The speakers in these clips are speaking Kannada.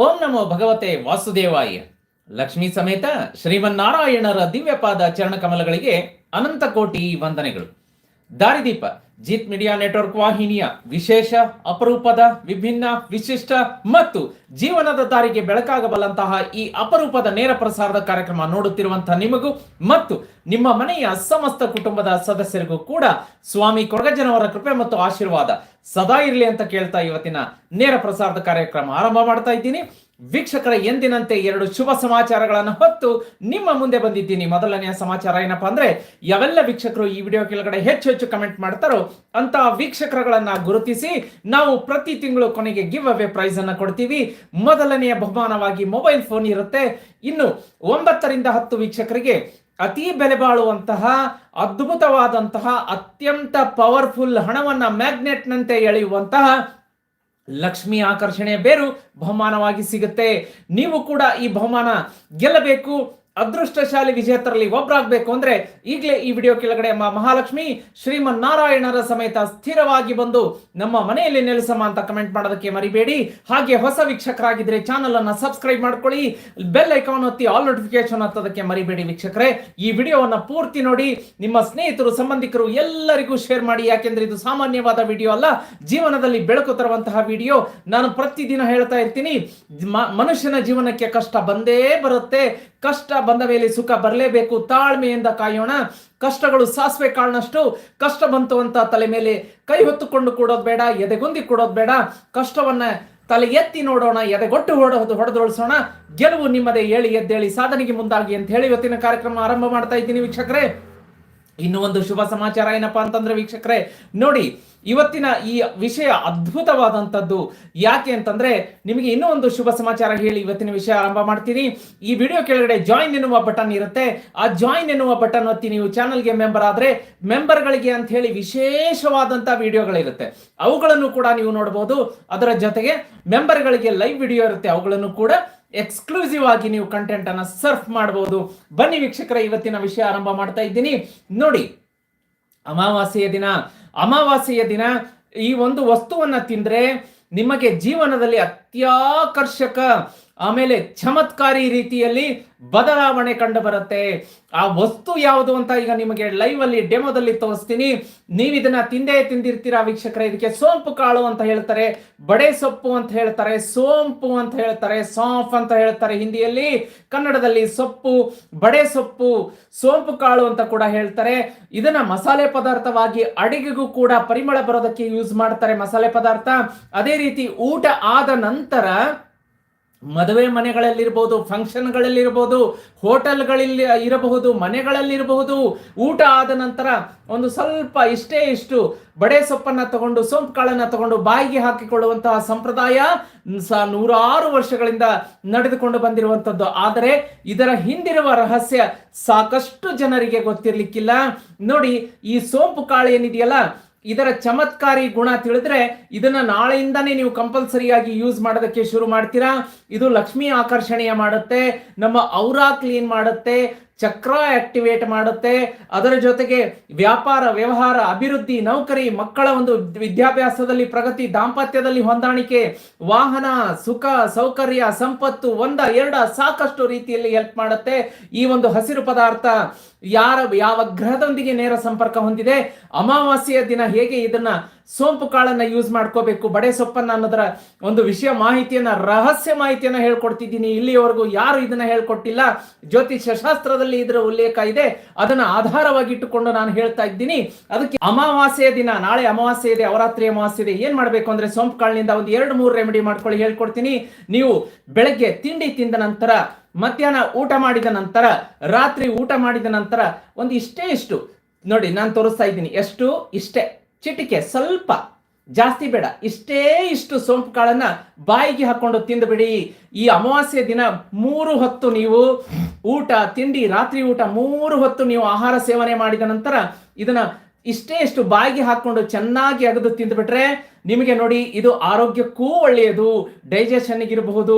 ಓಂ ನಮೋ ಭಗವತೆ ವಾಸುದೇವಾಯ. ಲಕ್ಷ್ಮೀ ಸಮೇತ ಶ್ರೀಮನ್ನಾರಾಯಣರ ದಿವ್ಯಪಾದ ಚರಣ ಕಮಲಗಳಿಗೆ ಅನಂತ ಕೋಟಿ ವಂದನೆಗಳು. ದಾರಿದೀಪ, ಜೀತ್ ಮೀಡಿಯಾ ನೆಟ್ವರ್ಕ್ ವಾಹಿನಿಯ ವಿಶೇಷ ಅಪರೂಪದ ವಿಭಿನ್ನ ವಿಶಿಷ್ಟ ಮತ್ತು ಜೀವನದ ದಾರಿಗೆ ಬೆಳಕಾಗಬಲ್ಲಂತಹ ಈ ಅಪರೂಪದ ನೇರ ಪ್ರಸಾರದ ಕಾರ್ಯಕ್ರಮ ನೋಡುತ್ತಿರುವಂತಹ ನಿಮಗೂ ಮತ್ತು ನಿಮ್ಮ ಮನೆಯ ಸಮಸ್ತ ಕುಟುಂಬದ ಸದಸ್ಯರಿಗೂ ಕೂಡ ಸ್ವಾಮಿ ಕೊರಗಜ್ಜನವರ ಕೃಪೆ ಮತ್ತು ಆಶೀರ್ವಾದ ಸದಾ ಇರಲಿ ಅಂತ ಕೇಳ್ತಾ ಇವತ್ತಿನ ನೇರ ಪ್ರಸಾರದ ಕಾರ್ಯಕ್ರಮ ಆರಂಭ ಮಾಡ್ತಾ ಇದ್ದೀನಿ. ವೀಕ್ಷಕರ ಎಂದಿನಂತೆ ಎರಡು ಶುಭ ಸಮಾಚಾರಗಳನ್ನು ಹೊತ್ತು ನಿಮ್ಮ ಮುಂದೆ ಬಂದಿದ್ದೀನಿ. ಮೊದಲನೆಯ ಸಮಾಚಾರ ಏನಪ್ಪ ಅಂದ್ರೆ, ಯಾವೆಲ್ಲ ವೀಕ್ಷಕರು ಈ ವಿಡಿಯೋ ಕೆಳಗಡೆ ಹೆಚ್ಚು ಹೆಚ್ಚು ಕಮೆಂಟ್ ಮಾಡ್ತಾರೋ ಅಂತ ವೀಕ್ಷಕರುಗಳನ್ನ ಗುರುತಿಸಿ ನಾವು ಪ್ರತಿ ತಿಂಗಳು ಕೊನೆಗೆ ಗಿವ್ ಅವೇ ಪ್ರೈಸ್ ಅನ್ನ ಕೊಡ್ತೀವಿ. ಮೊದಲನೆಯ ಬಹುಮಾನವಾಗಿ ಮೊಬೈಲ್ ಫೋನ್ ಇರುತ್ತೆ. ಇನ್ನು ಒಂಬತ್ತರಿಂದ ಹತ್ತು ವೀಕ್ಷಕರಿಗೆ ಅತಿ ಬೆಲೆ ಬಾಳುವಂತಹ ಅದ್ಭುತವಾದಂತಹ ಅತ್ಯಂತ ಪವರ್ಫುಲ್ ಹಣವನ್ನ ಮ್ಯಾಗ್ನೆಟ್ನಂತೆ ಎಳೆಯುವಂತಹ ಲಕ್ಷ್ಮಿ ಆಕರ್ಷಣೆಯ ಬೇರು ಬಹುಮಾನವಾಗಿ ಸಿಗುತ್ತೆ. ನೀವು ಕೂಡ ಈ ಬಹುಮಾನ ಗೆಲ್ಲಬೇಕು. ಅದೃಷ್ಟಶಾಲಿ ವಿಜೇತರಲ್ಲಿ ಒಬ್ಬರಾಗಬೇಕು ಅಂದ್ರೆ ಈಗಲೇ ಈ ವಿಡಿಯೋ ಕೆಳಗಡೆ ಮ- ಮಹಾಲಕ್ಷ್ಮಿ, ಶ್ರೀಮನ್ನಾರಾಯಣರ ಸಮೇತ ಸ್ಥಿರವಾಗಿ ಬಂದು ನಮ್ಮ ಮನೆಯಲ್ಲಿ ನೆಲೆಸಮ್ಮ ಅಂತ ಕಮೆಂಟ್ ಮಾಡೋದಕ್ಕೆ ಮರಿಬೇಡಿ. ಹಾಗೆ ಹೊಸ ವೀಕ್ಷಕರಾಗಿದ್ರೆ ಚಾನಲ್ ಅನ್ನ ಸಬ್ಸ್ಕ್ರೈಬ್ ಮಾಡ್ಕೊಳ್ಳಿ. ಬೆಲ್ ಐಕಾನ್ ಒತ್ತಿ ಆಲ್ ನೋಟಿಫಿಕೇಶನ್ ಹತ್ತೋದಕ್ಕೆ ಮರಿಬೇಡಿ ವೀಕ್ಷಕರೇ. ಈ ವಿಡಿಯೋವನ್ನ ಪೂರ್ತಿ ನೋಡಿ, ನಿಮ್ಮ ಸ್ನೇಹಿತರು, ಸಂಬಂಧಿಕರು ಎಲ್ಲರಿಗೂ ಶೇರ್ ಮಾಡಿ. ಯಾಕೆಂದ್ರೆ ಇದು ಸಾಮಾನ್ಯವಾದ ವಿಡಿಯೋ ಅಲ್ಲ, ಜೀವನದಲ್ಲಿ ಬೆಳಕು ತರುವಂತಹ ವಿಡಿಯೋ. ನಾನು ಪ್ರತಿದಿನ ಹೇಳ್ತಾ ಇರ್ತೀನಿ ಮನುಷ್ಯನ ಜೀವನಕ್ಕೆ ಕಷ್ಟ ಬಂದೇ ಬರುತ್ತೆ. ಕಷ್ಟ ಬಂದ ಮೇಲೆ ಸುಖ ಬರಲೇಬೇಕು, ತಾಳ್ಮೆಯಿಂದ ಕಾಯೋಣ. ಕಷ್ಟಗಳು ಸಾಸಿವೆ ಕಾಳನಷ್ಟು, ಕಷ್ಟ ಬಂತು ಅಂತ ತಲೆ ಮೇಲೆ ಕೈ ಹೊತ್ತುಕೊಂಡು ಕೂಡೋದು ಬೇಡ, ಎದೆಗುಂದಿ ಕೊಡೋದು ಬೇಡ. ಕಷ್ಟವನ್ನ ತಲೆ ಎತ್ತಿ ನೋಡೋಣ, ಎದೆಗೊಟ್ಟು ಹೊಡೆದು ಹೊಡೆದೊಳಿಸೋಣ. ಗೆಲುವು ನಿಮ್ಮದೇ ಹೇಳಿ ಎದ್ದೇಳಿ, ಸಾಧನೆಗೆ ಮುಂದಾಗಿ ಅಂತ ಹೇಳಿ ಇವತ್ತಿನ ಕಾರ್ಯಕ್ರಮ ಆರಂಭ ಮಾಡ್ತಾ ಇದ್ದೀನಿ ವೀಕ್ಷಕರೇ. ಇನ್ನು ಒಂದು ಶುಭ ಸಮಾಚಾರ ಏನಪ್ಪಾ ಅಂತಂದ್ರೆ ವೀಕ್ಷಕರೇ, ನೋಡಿ, ಇವತ್ತಿನ ಈ ವಿಷಯ ಅದ್ಭುತವಾದಂಥದ್ದು. ಯಾಕೆ ಅಂತಂದ್ರೆ, ನಿಮಗೆ ಇನ್ನೂ ಒಂದು ಶುಭ ಸಮಾಚಾರ ಹೇಳಿ ಇವತ್ತಿನ ವಿಷಯ ಆರಂಭ ಮಾಡ್ತೀನಿ. ಈ ವಿಡಿಯೋ ಕೆಳಗಡೆ ಜಾಯಿನ್ ಎನ್ನುವ ಬಟನ್ ಇರುತ್ತೆ. ಆ ಜಾಯಿನ್ ಎನ್ನುವ ಬಟನ್ ಒತ್ತಿ ನೀವು ಚಾನಲ್ಗೆ ಮೆಂಬರ್ ಆದ್ರೆ ಮೆಂಬರ್ಗಳಿಗೆ ಅಂತ ಹೇಳಿ ವಿಶೇಷವಾದಂತಹ ವಿಡಿಯೋಗಳಿರುತ್ತೆ ಅವುಗಳನ್ನು ಕೂಡ ನೀವು ನೋಡಬಹುದು ಅದರ ಜೊತೆಗೆ ಮೆಂಬರ್ಗಳಿಗೆ ಲೈವ್ ವಿಡಿಯೋ ಇರುತ್ತೆ. ಅವುಗಳನ್ನು ಕೂಡ ಎಕ್ಸ್ಕ್ಲೂಸಿವ್ ಆಗಿ ನೀವು ಕಂಟೆಂಟ್ ಅನ್ನ ಸರ್ಫ್ ಮಾಡಬಹುದು ಬನ್ನಿ ವೀಕ್ಷಕರ, ಇವತ್ತಿನ ವಿಷಯ ಆರಂಭ ಮಾಡ್ತಾ ಇದ್ದೀನಿ. ನೋಡಿ, ಅಮಾವಾಸ್ಯೆಯ ದಿನ. ಅಮಾವಾಸ್ಯೆಯ ದಿನ ಈ ಒಂದು ವಸ್ತುವನ್ನ ತಿಂದ್ರೆ ನಿಮಗೆ ಜೀವನದಲ್ಲಿ ಅತ್ಯಾಕರ್ಷಕ ಆಮೇಲೆ ಚಮತ್ಕಾರಿ ರೀತಿಯಲ್ಲಿ ಬದಲಾವಣೆ ಕಂಡು ಬರುತ್ತೆ ಆ ವಸ್ತು ಯಾವುದು ಅಂತ ಈಗ ನಿಮಗೆ ಲೈವ್ ಅಲ್ಲಿ ಡೆಮೋದಲ್ಲಿ ತೋರಿಸ್ತೀನಿ. ನೀವು ಇದನ್ನ ತಿಂದೇ ತಿಂದಿರ್ತೀರಾ ವೀಕ್ಷಕರ, ಇದಕ್ಕೆ ಸೋಂಪು ಕಾಳು ಅಂತ ಹೇಳ್ತಾರೆ, ಬಡೆ ಸೊಪ್ಪು ಅಂತ ಹೇಳ್ತಾರೆ, ಸೋಂಪು ಅಂತ ಹೇಳ್ತಾರೆ, ಸಾಂಫ್ ಅಂತ ಹೇಳ್ತಾರೆ ಹಿಂದಿಯಲ್ಲಿ. ಕನ್ನಡದಲ್ಲಿ ಸೊಪ್ಪು, ಬಡೆ ಸೊಪ್ಪು, ಸೋಂಪು ಕಾಳು ಅಂತ ಕೂಡ ಹೇಳ್ತಾರೆ. ಇದನ್ನ ಮಸಾಲೆ ಪದಾರ್ಥವಾಗಿ ಅಡಿಗೆಗೂ ಕೂಡ ಪರಿಮಳ ಬರೋದಕ್ಕೆ ಯೂಸ್ ಮಾಡ್ತಾರೆ ಮಸಾಲೆ ಪದಾರ್ಥ. ಅದೇ ರೀತಿ ಊಟ ಆದ ನಂತರ ಮದುವೆ ಮನೆಗಳಲ್ಲಿರ್ಬೋದು ಫಂಕ್ಷನ್ಗಳಲ್ಲಿರ್ಬೋದು ಹೋಟೆಲ್ಗಳಲ್ಲಿ ಇರಬಹುದು ಮನೆಗಳಲ್ಲಿರಬಹುದು ಊಟ ಆದ ನಂತರ ಒಂದು ಸ್ವಲ್ಪ ಇಷ್ಟೇ ಇಷ್ಟು ಬಡೆ ಸೊಪ್ಪನ್ನು ತಗೊಂಡು, ಸೋಂಪು ಕಾಳನ್ನು ತಗೊಂಡು ಬಾಯಿಗೆ ಹಾಕಿಕೊಳ್ಳುವಂತಹ ಸಂಪ್ರದಾಯ ನೂರಾರು ವರ್ಷಗಳಿಂದ ನಡೆದುಕೊಂಡು ಬಂದಿರುವಂಥದ್ದು. ಆದರೆ ಇದರ ಹಿಂದಿರುವ ರಹಸ್ಯ ಸಾಕಷ್ಟು ಜನರಿಗೆ ಗೊತ್ತಿರಲಿಕ್ಕಿಲ್ಲ. ನೋಡಿ, ಈ ಸೋಂಪು ಕಾಳು ಏನಿದೆಯಲ್ಲ ಇದರ ಚಮತ್ಕಾರಿ ಗುಣ ತಿಳಿದ್ರೆ ಇದನ್ನ ನಾಳೆಯಿಂದಾನೇ ನೀವು ಕಂಪಲ್ಸರಿಯಾಗಿ ಯೂಸ್ ಮಾಡೋದಕ್ಕೆ ಶುರು ಮಾಡ್ತೀರಾ? ಇದು ಲಕ್ಷ್ಮಿ ಆಕರ್ಷಣೆಯ ಮಾಡುತ್ತೆ, ನಮ್ಮ ಔರಾ ಕ್ಲೀನ್ ಮಾಡುತ್ತೆ ಚಕ್ರ ಆಕ್ಟಿವೇಟ್ ಮಾಡುತ್ತೆ. ಅದರ ಜೊತೆಗೆ ವ್ಯಾಪಾರ, ವ್ಯವಹಾರ, ಅಭಿವೃದ್ಧಿ, ನೌಕರಿ, ಮಕ್ಕಳ ಒಂದು ವಿದ್ಯಾಭ್ಯಾಸದಲ್ಲಿ ಪ್ರಗತಿ, ದಾಂಪತ್ಯದಲ್ಲಿ ಹೊಂದಾಣಿಕೆ, ವಾಹನ, ಸುಖ, ಸೌಕರ್ಯ, ಸಂಪತ್ತು, ಒಂದ, ಎರಡ ಸಾಕಷ್ಟು ರೀತಿಯಲ್ಲಿ ಹೆಲ್ಪ್ ಮಾಡುತ್ತೆ. ಈ ಒಂದು ಹಸಿರು ಪದಾರ್ಥ ಯಾರ, ಯಾವ ಗ್ರಹದೊಂದಿಗೆ ನೇರ ಸಂಪರ್ಕ ಹೊಂದಿದೆ, ಅಮಾವಾಸ್ಯೆಯ ದಿನ ಹೇಗೆ ಇದನ್ನ ಸೋಂಪು ಕಾಳನ್ನ ಯೂಸ್ ಮಾಡ್ಕೋಬೇಕು. ಬಡೆ ಸೊಪ್ಪನ್ನ ಅನ್ನೋದರ ಒಂದು ವಿಷಯ ಮಾಹಿತಿಯನ್ನ, ರಹಸ್ಯ ಮಾಹಿತಿಯನ್ನ ಹೇಳ್ಕೊಡ್ತಿದ್ದೀನಿ. ಇಲ್ಲಿಯವರೆಗೂ ಯಾರು ಇದನ್ನ ಹೇಳ್ಕೊಟ್ಟಿಲ್ಲ. ಜ್ಯೋತಿಷ್ಯ ಶಾಸ್ತ್ರದಲ್ಲಿ ಇದರ ಉಲ್ಲೇಖ ಇದೆ. ಅದನ್ನ ಆಧಾರವಾಗಿ ಇಟ್ಟುಕೊಂಡು ನಾನು ಹೇಳ್ತಾ ಇದ್ದೀನಿ. ಅದಕ್ಕೆ ಅಮಾವಾಸ್ಯೆಯ ದಿನ, ನಾಳೆ ಅಮಾವಾಸ್ಯೆ ಇದೆ, ಅವರಾತ್ರಿ ಅಮಾವಾಸ್ಯೆ ಇದೆ. ಏನ್ ಮಾಡ್ಬೇಕು ಅಂದ್ರೆ ಸೋಂಪು ಕಾಳಿನಿಂದ ಒಂದು ಎರಡು, ಮೂರು ರೆಮಿಡಿ ಮಾಡ್ಕೊಳ್ಳಿ, ಹೇಳ್ಕೊಡ್ತೀನಿ. ನೀವು ಬೆಳಗ್ಗೆ ತಿಂಡಿ ತಿಂದ ನಂತರ, ಮಧ್ಯಾಹ್ನ ಊಟ ಮಾಡಿದ ನಂತರ, ರಾತ್ರಿ ಊಟ ಮಾಡಿದ ನಂತರ, ಒಂದು ಇಷ್ಟೇ ಇಷ್ಟು. ನೋಡಿ, ನಾನು ತೋರಿಸ್ತಾ ಇದ್ದೀನಿ. ಎಷ್ಟು? ಇಷ್ಟೇ. ಚಿಟಿಕೆ ಸ್ವಲ್ಪ ಜಾಸ್ತಿ ಬೇಡ. ಇಷ್ಟೇ ಇಷ್ಟು ಸೋಂಪು ಕಾಳನ್ನ ಬಾಯಿಗೆ ಹಾಕೊಂಡು ತಿಂದುಬಿಡಿ. ಈ ಅಮಾವಾಸ್ಯೆ ದಿನ ಮೂರು ಹೊತ್ತು ನೀವು ಊಟ, ತಿಂಡಿ, ರಾತ್ರಿ ಊಟ ಮೂರು ಹೊತ್ತು ನೀವು ಆಹಾರ ಸೇವನೆ ಮಾಡಿದ ನಂತರ ಇದನ್ನ ಇಷ್ಟೇ ಇಷ್ಟು ಬಾಯಿಗೆ ಹಾಕೊಂಡು ಚೆನ್ನಾಗಿ ಅಗದು ತಿಂದುಬಿಟ್ರೆ ನಿಮಗೆ ನೋಡಿ ಇದು ಆರೋಗ್ಯಕ್ಕೂ ಒಳ್ಳೆಯದು ಡೈಜೆಷನ್ ಇರಬಹುದು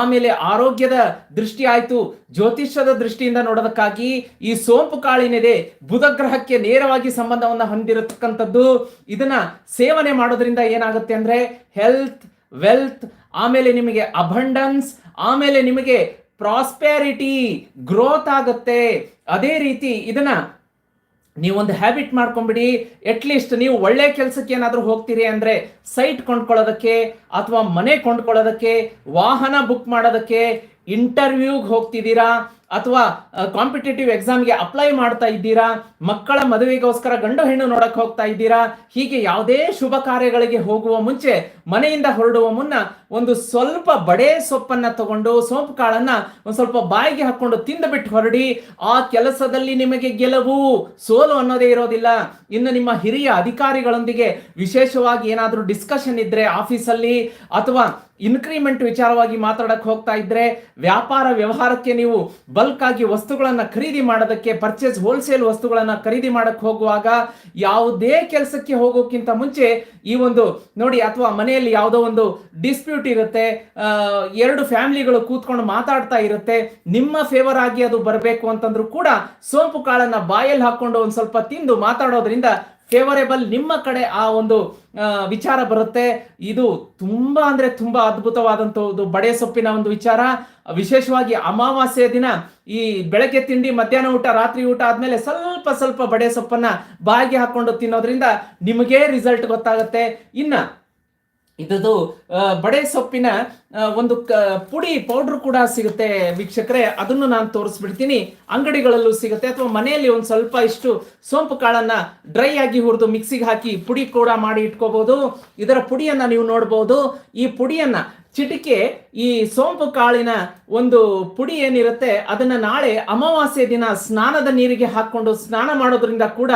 ಆಮೇಲೆ ಆರೋಗ್ಯದ ದೃಷ್ಟಿ ಆಯಿತು. ಜ್ಯೋತಿಷ್ಯದ ದೃಷ್ಟಿಯಿಂದ ನೋಡೋದಕ್ಕಾಗಿ ಈ ಸೋಂಪು ಕಾಳಿನಿದೆ ಬುಧ ಗ್ರಹಕ್ಕೆ ನೇರವಾಗಿ ಸಂಬಂಧವನ್ನು ಹೊಂದಿರತಕ್ಕಂಥದ್ದು. ಇದನ್ನ ಸೇವನೆ ಮಾಡೋದ್ರಿಂದ ಏನಾಗುತ್ತೆ ಅಂದ್ರೆ ಹೆಲ್ತ್ ವೆಲ್ತ್ ಆಮೇಲೆ ನಿಮಗೆ ಅಬಂಡನ್ಸ್ ಆಮೇಲೆ ನಿಮಗೆ ಪ್ರಾಸ್ಪೆರಿಟಿ ಗ್ರೋತ್ ಆಗುತ್ತೆ. ಅದೇ ರೀತಿ ಇದನ್ನ ನೀವೊಂದು ಹ್ಯಾಬಿಟ್ ಮಾಡ್ಕೊಂಬಿಡಿ ಅಟ್ಲೀಸ್ಟ್ ನೀವು ಒಳ್ಳೆ ಕೆಲಸಕ್ಕೆ ಏನಾದರೂ ಹೋಗ್ತೀರಿ ಅಂದರೆ ಸೈಟ್ ಕೊಂಡ್ಕೊಳ್ಳೋದಕ್ಕೆ ಅಥವಾ ಮನೆ ಕೊಂಡ್ಕೊಳ್ಳೋದಕ್ಕೆ, ವಾಹನ ಬುಕ್ ಮಾಡೋದಕ್ಕೆ ಇಂಟರ್ವ್ಯೂಗೆ ಹೋಗ್ತಿದ್ದೀರಾ? ಅಥವಾ ಕಾಂಪಿಟೇಟಿವ್ ಎಕ್ಸಾಮ್ಗೆ ಅಪ್ಲೈ ಮಾಡ್ತಾ ಇದ್ದೀರಾ? ಮಕ್ಕಳ ಮದುವೆಗೋಸ್ಕರ ಗಂಡು ಹೆಣ್ಣು ನೋಡಕ್ಕೆ ಹೋಗ್ತಾ ಇದ್ದೀರಾ? ಹೀಗೆ ಯಾವುದೇ ಶುಭ ಕಾರ್ಯಗಳಿಗೆ ಹೋಗುವ ಮುಂಚೆ ಮನೆಯಿಂದ ಹೊರಡುವ ಮುನ್ನ ಒಂದು ಸ್ವಲ್ಪ ಬಡೆ ಸೊಪ್ಪನ್ನ ತಗೊಂಡು ಸೋಂಪು ಕಾಳನ್ನ ಒಂದು ಸ್ವಲ್ಪ ಬಾಯಿಗೆ ಹಾಕೊಂಡು ತಿಂದುಬಿಟ್ಟು ಹೊರಡಿ, ಆ ಕೆಲಸದಲ್ಲಿ ನಿಮಗೆ ಗೆಲುವು ಸೋಲು ಅನ್ನೋದೇ ಇರೋದಿಲ್ಲ. ಇನ್ನು ನಿಮ್ಮ ಹಿರಿಯ ಅಧಿಕಾರಿಗಳೊಂದಿಗೆ ವಿಶೇಷವಾಗಿ ಏನಾದರೂ ಡಿಸ್ಕಷನ್ ಇದ್ರೆ ಆಫೀಸಲ್ಲಿ ಅಥವಾ ಇನ್ಕ್ರಿಮೆಂಟ್ ವಿಚಾರವಾಗಿ ಮಾತಾಡಕ್ಕೆ ಹೋಗ್ತಾ ಇದ್ರೆ ವ್ಯಾಪಾರ ವ್ಯವಹಾರಕ್ಕೆ ನೀವು ಬಲ್ಕ್ ಆಗಿ ವಸ್ತುಗಳನ್ನ ಖರೀದಿ ಮಾಡೋದಕ್ಕೆ ಪರ್ಚೇಸ್ ಹೋಲ್ಸೇಲ್ ವಸ್ತುಗಳನ್ನ ಖರೀದಿ ಮಾಡಕ್ ಹೋಗುವಾಗ ಯಾವುದೇ ಕೆಲಸಕ್ಕೆ ಹೋಗೋಕ್ಕಿಂತ ಮುಂಚೆ ಈ ಒಂದು ನೋಡಿ ಅಥವಾ ಮನೆಯಲ್ಲಿ ಯಾವುದೋ ಒಂದು ಡಿಸ್ಪ್ಯೂಟ್ ಇರುತ್ತೆ ಎರಡು ಫ್ಯಾಮಿಲಿಗಳು ಕೂತ್ಕೊಂಡು ಮಾತಾಡ್ತಾ ಇರುತ್ತೆ, ನಿಮ್ಮ ಫೇವರ್ ಆಗಿ ಅದು ಬರಬೇಕು ಅಂತಂದ್ರೂ ಕೂಡ ಸೋಂಪು ಕಾಳನ್ನ ಬಾಯಲ್ಲಿ ಹಾಕೊಂಡು ಒಂದು ಸ್ವಲ್ಪ ತಿಂದು ಮಾತಾಡೋದ್ರಿಂದ ಫೇವರೇಬಲ್ ನಿಮ್ಮ ಕಡೆ ಆ ಒಂದು ವಿಚಾರ ಬರುತ್ತೆ. ಇದು ತುಂಬಾ ಅಂದ್ರೆ ತುಂಬಾ ಅದ್ಭುತವಾದಂತದ್ದು ಬಡೆ ಸೊಪ್ಪಿನ ಒಂದು ವಿಚಾರ. ವಿಶೇಷವಾಗಿ ಅಮಾವಾಸ್ಯೆ ದಿನ ಈ ಬೆಳಗ್ಗೆ ತಿಂಡಿ, ಮಧ್ಯಾಹ್ನ ಊಟ, ರಾತ್ರಿ ಊಟ ಆದ್ಮೇಲೆ ಸ್ವಲ್ಪ ಸ್ವಲ್ಪ ಬಡೆ ಸೊಪ್ಪನ್ನ ಬಾಯಿಗೆ ಹಾಕೊಂಡು ತಿನ್ನೋದ್ರಿಂದ ನಿಮಗೇ ರಿಸಲ್ಟ್ ಗೊತ್ತಾಗುತ್ತೆ. ಇನ್ನ ಇದದು ಆ, ಬಡೆ ಸೊಪ್ಪಿನ ಒಂದು ಪುಡಿ ಪೌಡರ್ ಕೂಡ ಸಿಗುತ್ತೆ ವೀಕ್ಷಕರೇ. ಅದನ್ನು ನಾನು ತೋರಿಸ್ಬಿಡ್ತೀನಿ. ಅಂಗಡಿಗಳಲ್ಲೂ ಸಿಗುತ್ತೆ. ಅಥವಾ ಮನೆಯಲ್ಲಿ ಒಂದು ಸ್ವಲ್ಪ ಇಷ್ಟು ಸೋಂಪು ಕಾಳನ್ನ ಡ್ರೈ ಆಗಿ ಹುರಿದು ಮಿಕ್ಸಿಗೆ ಹಾಕಿ ಪುಡಿ ಕೂಡ ಮಾಡಿ ಇಟ್ಕೋಬಹುದು ಇದರ ಪುಡಿಯನ್ನ ನೀವು ನೋಡಬಹುದು ಈ ಪುಡಿಯನ್ನ ಚಿಟಿಕೆ ಈ ಸೋಂಪು ಕಾಳಿನ ಒಂದು ಪುಡಿ ಏನಿರುತ್ತೆ ಅದನ್ನ ನಾಳೆ ಅಮಾವಾಸ್ಯ ದಿನ ಸ್ನಾನದ ನೀರಿಗೆ ಹಾಕೊಂಡು ಸ್ನಾನ ಮಾಡೋದ್ರಿಂದ ಕೂಡ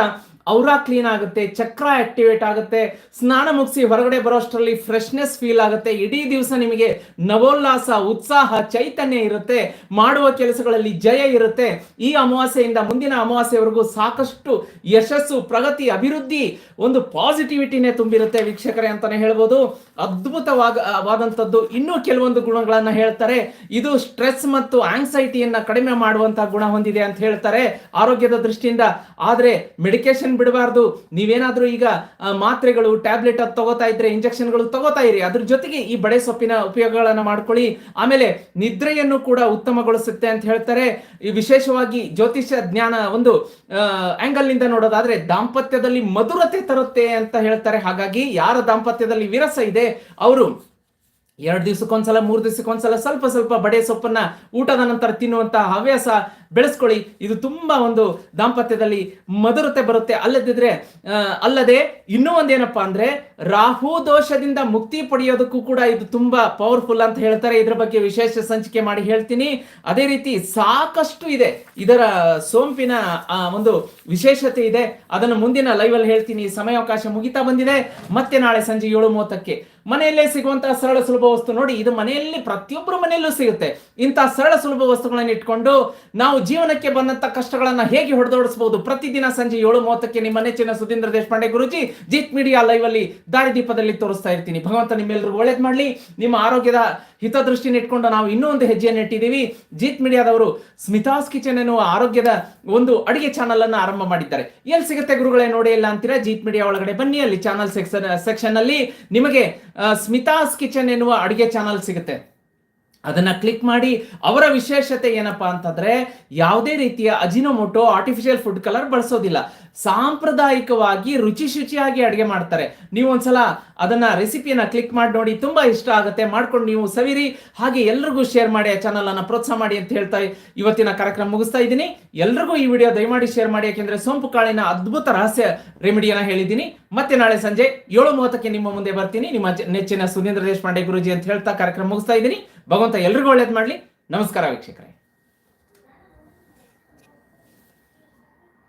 ಔರ ಕ್ಲೀನ್ ಆಗುತ್ತೆ, ಚಕ್ರ ಆಕ್ಟಿವೇಟ್ ಆಗುತ್ತೆ, ಸ್ನಾನ ಮುಗಿಸಿ ಹೊರಗಡೆ ಬರೋಷ್ಟರಲ್ಲಿ ಫ್ರೆಶ್ನೆಸ್ ಫೀಲ್ ಆಗುತ್ತೆ, ಇಡೀ ದಿವಸ ನಿಮಗೆ ನವೋಲ್ಲಾಸ, ಉತ್ಸಾಹ, ಚೈತನ್ಯ ಇರುತ್ತೆ, ಮಾಡುವ ಕೆಲಸಗಳಲ್ಲಿ ಜಯ ಇರುತ್ತೆ. ಈ ಅಮಾವಾಸ್ಯೆಯಿಂದ ಮುಂದಿನ ಅಮಾವಾಸ್ಯೆವರೆಗೂ ಸಾಕಷ್ಟು ಯಶಸ್ಸು, ಪ್ರಗತಿ, ಅಭಿವೃದ್ಧಿ ಒಂದು ಪಾಸಿಟಿವಿಟಿನೇ ತುಂಬಿರುತ್ತೆ ವೀಕ್ಷಕರೇ ಅಂತಾನೆ ಹೇಳ್ಬೋದು. ಅದ್ಭುತವಾದಂಥದ್ದು ಇನ್ನೂ ಕೆಲವೊಂದು ಗುಣಗಳನ್ನ ಹೇಳ್ತಾರೆ. ಇದು ಸ್ಟ್ರೆಸ್ ಮತ್ತು ಆಂಗ್ಸೈಟಿಯನ್ನು ಕಡಿಮೆ ಮಾಡುವಂತಹ ಗುಣ ಹೊಂದಿದೆ ಅಂತ ಹೇಳ್ತಾರೆ. ಆರೋಗ್ಯದ ದೃಷ್ಟಿಯಿಂದ. ಆದ್ರೆ ಮೆಡಿಕೇಶನ್ ಬಿಡಬಾರ್ದು. ನೀವೇನಾದ್ರೂ ಈಗ ಮಾತ್ರೆಗಳು ಟ್ಯಾಬ್ಲೆಟ್ ಅದು ತಗೋತಾ ಇದ್ರೆ ಇಂಜೆಕ್ಷನ್ಗಳು ತಗೋತಾ ಇರಿ. ಅದ್ರ ಜೊತೆಗೆ ಈ ಬಡೆ ಸೊಪ್ಪಿನ ಉಪಯೋಗಗಳನ್ನ ಮಾಡ್ಕೊಳ್ಳಿ. ಆಮೇಲೆ ನಿದ್ರೆಯನ್ನು ಕೂಡ ಉತ್ತಮಗೊಳಿಸುತ್ತೆ ಅಂತ ಹೇಳ್ತಾರೆ. ಈ ವಿಶೇಷವಾಗಿ ಜ್ಯೋತಿಷ್ಯ ಜ್ಞಾನ ಒಂದು ಆಂಗಲ್ನಿಂದ ನೋಡೋದಾದ್ರೆ ದಾಂಪತ್ಯದಲ್ಲಿ ಮಧುರತೆ ತರುತ್ತೆ ಅಂತ ಹೇಳ್ತಾರೆ. ಹಾಗಾಗಿ ಯಾರ ದಾಂಪತ್ಯದಲ್ಲಿ ವಿರಸ ಇದೆ, ಅವರು ಎರಡು ದಿವಸಕ್ಕೊಂದ್ಸಲ, ಮೂರು ದಿವಸಕ್ಕೊಂದ್ಸಲ ಸ್ವಲ್ಪ ಸ್ವಲ್ಪ ಬಡೆ ಸೊಪ್ಪನ್ನ ಊಟದ ನಂತರ ತಿನ್ನುವಂತಹ ಹವ್ಯಾಸ ಬೆಳೆಸ್ಕೊಳ್ಳಿ. ಇದು ತುಂಬಾ ಒಂದು ದಾಂಪತ್ಯದಲ್ಲಿ ಮಧುರತೆ ಬರುತ್ತೆ. ಅಲ್ಲದಿದ್ರೆ ಅಲ್ಲದೆ ಇನ್ನೂ ಒಂದೇನಪ್ಪಾ ಅಂದ್ರೆ, ರಾಹು ದೋಷದಿಂದ ಮುಕ್ತಿ ಪಡೆಯೋದಕ್ಕೂ ಕೂಡ ಇದು ತುಂಬಾ ಪವರ್ಫುಲ್ ಅಂತ ಹೇಳ್ತಾರೆ. ಇದ್ರ ಬಗ್ಗೆ ವಿಶೇಷ ಸಂಚಿಕೆ ಮಾಡಿ ಹೇಳ್ತೀನಿ. ಅದೇ ರೀತಿ ಸಾಕಷ್ಟು ಇದೆ. ಇದರ ಸೋಂಪಿನ ಒಂದು ವಿಶೇಷತೆ ಇದೆ. ಅದನ್ನು ಮುಂದಿನ ಲೈವ್ ಅಲ್ಲಿ ಹೇಳ್ತೀನಿ. ಸಮಯಾವಕಾಶ ಮುಗಿತಾ ಬಂದಿದೆ. ಮತ್ತೆ ನಾಳೆ ಸಂಜೆ ಏಳು ಮೂವತ್ತಕ್ಕೆ ಮನೆಯಲ್ಲೇ ಸಿಗುವಂತಹ ಸರಳ ಸುಲಭ ವಸ್ತು ನೋಡಿ. ಇದು ಮನೆಯಲ್ಲಿ ಪ್ರತಿಯೊಬ್ಬರ ಮನೆಯಲ್ಲೂ ಸಿಗುತ್ತೆ. ಇಂತಹ ಸರಳ ಸುಲಭ ವಸ್ತುಗಳನ್ನು ಇಟ್ಕೊಂಡು ನಾವು ಜೀವನಕ್ಕೆ ಬಂದಂತ ಕಷ್ಟಗಳನ್ನ ಹೇಗೆ ಹೊಡೆದೋಡಿಸಬಹುದು ಪ್ರತಿದಿನ ಸಂಜೆ ಏಳು ಮೂವತ್ತಕ್ಕೆ ನಿಮ್ಮ ನೆಚ್ಚಿನ ಸುಧೀಂದ್ರ ದೇಶಪಾಂಡೆ ಗುರುಜಿ ಜಿತ್ ಮೀಡಿಯಾ ಲೈವ್ ಅಲ್ಲಿ ದಾರಿದೀಪದಲ್ಲಿ ತೋರಿಸ್ತಾ ಇರ್ತೀನಿ. ಭಗವಂತ ನಿಮ್ಮೆಲ್ಲರಿಗೂ ಒಳ್ಳೇದ್ ಮಾಡ್ಲಿ. ನಿಮ್ಮ ಆರೋಗ್ಯದ ಹಿತದೃಷ್ಟಿನ ಇಟ್ಕೊಂಡು ನಾವು ಇನ್ನೊಂದು ಒಂದು ಹೆಜ್ಜೆಯನ್ನು ಇಟ್ಟಿದ್ದೀವಿ. ಜಿತ್ ಮೀಡಿಯಾದವರು ಸ್ಮಿತಾಸ್ ಕಿಚನ್ ಎನ್ನುವ ಆರೋಗ್ಯದ ಒಂದು ಅಡಿಗೆ ಚಾನಲ್ ಅನ್ನು ಆರಂಭ ಮಾಡಿದ್ದಾರೆ. ಎಲ್ಲಿ ಸಿಗುತ್ತೆ ಗುರುಗಳೇ ನೋಡಿ ಇಲ್ಲ ಅಂತೀರಾ? ಜೀತ್ ಮೀಡಿಯಾ ಒಳಗಡೆ ಬನ್ನಿ. ಅಲ್ಲಿ ಚಾನಲ್ ಸೆಕ್ಷನ್ ಸೆಕ್ಷನ್ ಅಲ್ಲಿ ನಿಮಗೆ ಸ್ಮಿತಾಸ್ ಕಿಚನ್ ಎನ್ನುವ ಅಡಿಗೆ ಚಾನಲ್ ಸಿಗುತ್ತೆ. ಅದನ್ನ ಕ್ಲಿಕ್ ಮಾಡಿ ಅವರ ವಿಶೇಷತೆ ಏನಪ್ಪಾ ಅಂತಂದ್ರೆ ಯಾವುದೇ ರೀತಿಯ ಅಜಿನೋಮೋಟೋ ಆರ್ಟಿಫಿಷಿಯಲ್ ಫುಡ್ ಕಲರ್ ಬಳಸೋದಿಲ್ಲ. ಸಾಂಪ್ರದಾಯಿಕವಾಗಿ ರುಚಿ ಶುಚಿಯಾಗಿ ಅಡುಗೆ ಮಾಡ್ತಾರೆ. ನೀವು ಒಂದ್ಸಲ ಅದನ್ನ ರೆಸಿಪಿಯನ್ನ ಕ್ಲಿಕ್ ಮಾಡಿ ನೋಡಿ ತುಂಬಾ ಇಷ್ಟ ಆಗುತ್ತೆ. ಮಾಡ್ಕೊಂಡು ನೀವು ಸವಿರಿ. ಹಾಗೆ ಎಲ್ರಿಗೂ ಶೇರ್ ಮಾಡಿ, ಆ ಚಾನಲ್ ಅನ್ನ ಪ್ರೋತ್ಸಾಹ ಮಾಡಿ ಅಂತ ಹೇಳ್ತಾ ಇವತ್ತಿನ ಕಾರ್ಯಕ್ರಮ ಮುಗಿಸ್ತಾ ಇದ್ದೀನಿ. ಎಲ್ರಿಗೂ ಈ ವಿಡಿಯೋ ದಯಮಾಡಿ ಶೇರ್ ಮಾಡಿ. ಯಾಕೆಂದ್ರೆ ಸೋಂಪು ಕಾಳಿನ ಅದ್ಭುತ ರಹಸ್ಯ ರೆಮಿಡಿಯನ್ನ ಹೇಳಿದ್ದೀನಿ. ಮತ್ತೆ ನಾಳೆ ಸಂಜೆ ಏಳು ಮೂವತ್ತಕ್ಕೆ ನಿಮ್ಮ ಮುಂದೆ ಬರ್ತೀನಿ. ನಿಮ್ಮ ನೆಚ್ಚಿನ ಸುಧೀಂದ್ರ ದೇಶಪಾಂಡೆ ಗುರುಜಿ ಅಂತ ಹೇಳ್ತಾ ಕಾರ್ಯಕ್ರಮ ಮುಗಿಸ್ತಾ ಇದ್ದೀನಿ. ಭಗವಂತ ಎಲ್ರಿಗೂ ಒಳ್ಳೇದು ಮಾಡಲಿ. ನಮಸ್ಕಾರ ವೀಕ್ಷಕರೇ.